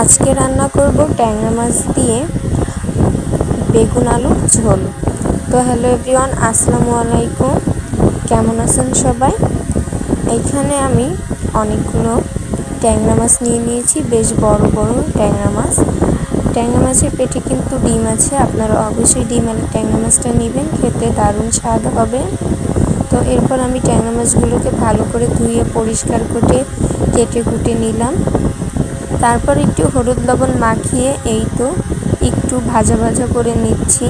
আজকে রান্না করব ট্যাংরা মাছ দিয়ে বেগুন আলুর ঝোল। তো হ্যালো এভরিওয়ান, আসসালামু আলাইকুম। কেমন আছেন সবাই? এইখানে আমি অনেকগুলো ট্যাংরা মাছ নিয়ে নিয়েছি, বেশ বড় বড় ট্যাংরা মাছ। ট্যাংরা মাছের পেটে কিন্তু ডিম আছে, আপনারা অবশ্যই ডিম আলু ট্যাংরা মাছটা নেবেন, খেতে দারুণ স্বাদ হবে। তো এরপর আমি ট্যাংরা মাছগুলোকে ভালো করে ধুয়ে পরিষ্কার করে কেটে কুটে নিলাম। তারপর একটু হলুদ লবণ মাখিয়ে এই তো একটু ভাজা ভাজা করে নিচ্ছি।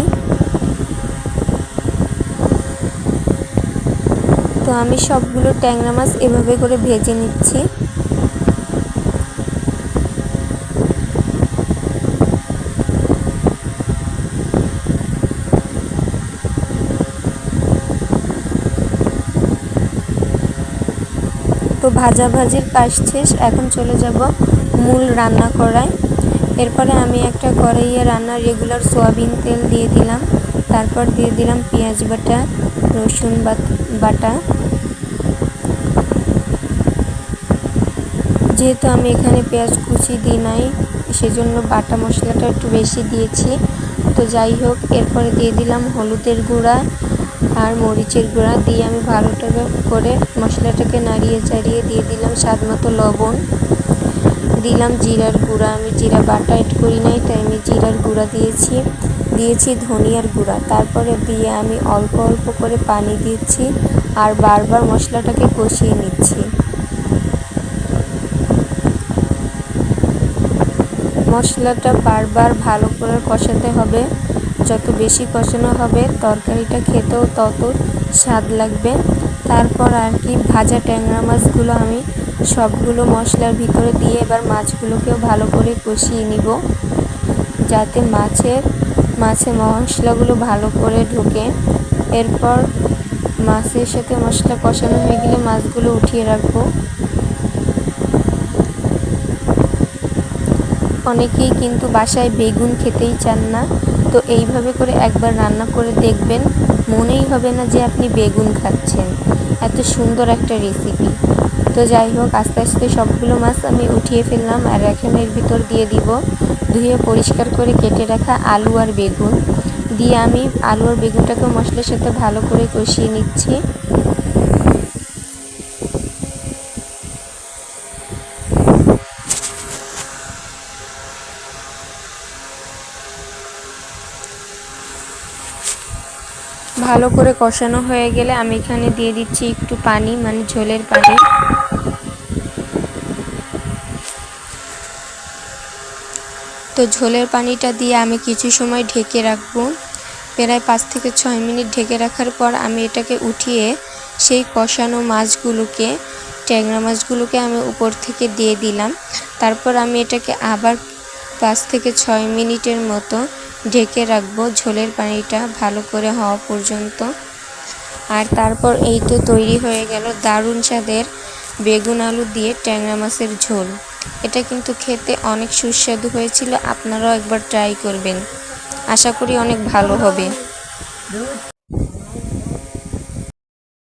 তো আমি সবগুলো ট্যাংরা মাছ এভাবে করে ভেজে নিচ্ছি। তো ভাজা ভাজির কাজ শেষ, এখন চলে যাব মূল রান্না করায়। এরপরে আমি একটা কড়াইয়ে রান্নার রেগুলার সোয়াবিন তেল দিয়ে দিলাম। তারপর দিয়ে দিলাম পেঁয়াজ বাটা, রসুন বাটা। যেহেতু আমি এখানে পেঁয়াজ কুচি দিই নাই, সেজন্য বাটা মশলাটা একটু বেশি দিয়েছি। তো যাই হোক, এরপরে দিয়ে দিলাম হলুদের গুঁড়া আর মরিচের গুঁড়া দিয়ে আমি ভালোটা করে মশলাটাকে নাড়িয়ে চাড়িয়ে দিয়ে দিলাম স্বাদ মতো লবণ। দিলাম জিরার গুঁড়া। আমি জিরা বাটা এড করি নাই, তাই আমি জিরার গুঁড়া দিয়েছি। দিয়েছি ধনিয়ার গুঁড়া। তারপরে দিয়ে আমি অল্প অল্প করে পানি দিচ্ছি আর বারবার মশলাটাকে কষিয়ে নিচ্ছি। মশলাটা বারবার ভালো করে কষাতে হবে। যত বেশি কষানো হবে তরকারিটা খেতেও তত স্বাদ লাগবে। তারপর আর কি, ভাজা ট্যাংরা মাছগুলো আমি সবগুলো মশলার ভিতরে দিয়ে এবার মাছগুলোকেও ভালো করে কষিয়ে নিব। যাতে মাছের, মাছে মশলাগুলো ভালো করে ঢোকে। এরপর মাছের সাথে মশলা কষানো হয়ে গেলে মাছগুলো উঠিয়ে রাখব। অনেকেই কিন্তু বাসায় বেগুন খেতেই চান না। তো এইভাবে করে একবার রান্না করে দেখবেন, মনেই হবে না যে আপনি বেগুন খাচ্ছেন। এত সুন্দর একটা রেসিপি তো যাই হোক, আস্তে আস্তে সবগুলো মাছ আমি উঠিয়ে ফেললাম আর এখন এর ভিতর দিয়ে দিব, ধুয়ে পরিষ্কার করে কেটে রাখা আলু আর বেগুন। দিয়ে আমি আলু আর বেগুনটাকে মশলার সাথে ভালো করে কষিয়ে নিচ্ছি। ভালো করে কষানো হয়ে গেলে আমি এখানে দিয়ে দিচ্ছি একটু পানি মানে ঝোলের পানি। তো ঝোলের পানিটা দিয়ে আমি কিছু সময় ঢেকে রাখব। প্রায় পাঁচ থেকে ছয় মিনিট ঢেকে রাখার পর আমি এটাকে উঠিয়ে সেই কষানো মাছগুলোকে, ট্যাংরা মাছগুলোকে আমি উপর থেকে দিয়ে দিলাম। তারপর আমি এটাকে আবার পাঁচ থেকে ছয় মিনিটের মতো ঢেকে রাখব ঝোলের পানিটা ভালো করে হওয়া পর্যন্ত। আর তারপর এই তো তৈরি হয়ে গেল দারুণ স্বাদের বেগুন আলু দিয়ে ট্যাংরা মাছের ঝোল। এটা কিন্তু খেতে অনেক সুস্বাদু হয়েছিল, আপনারাও একবার ট্রাই করবেন। আশা করি অনেক ভালো হবে।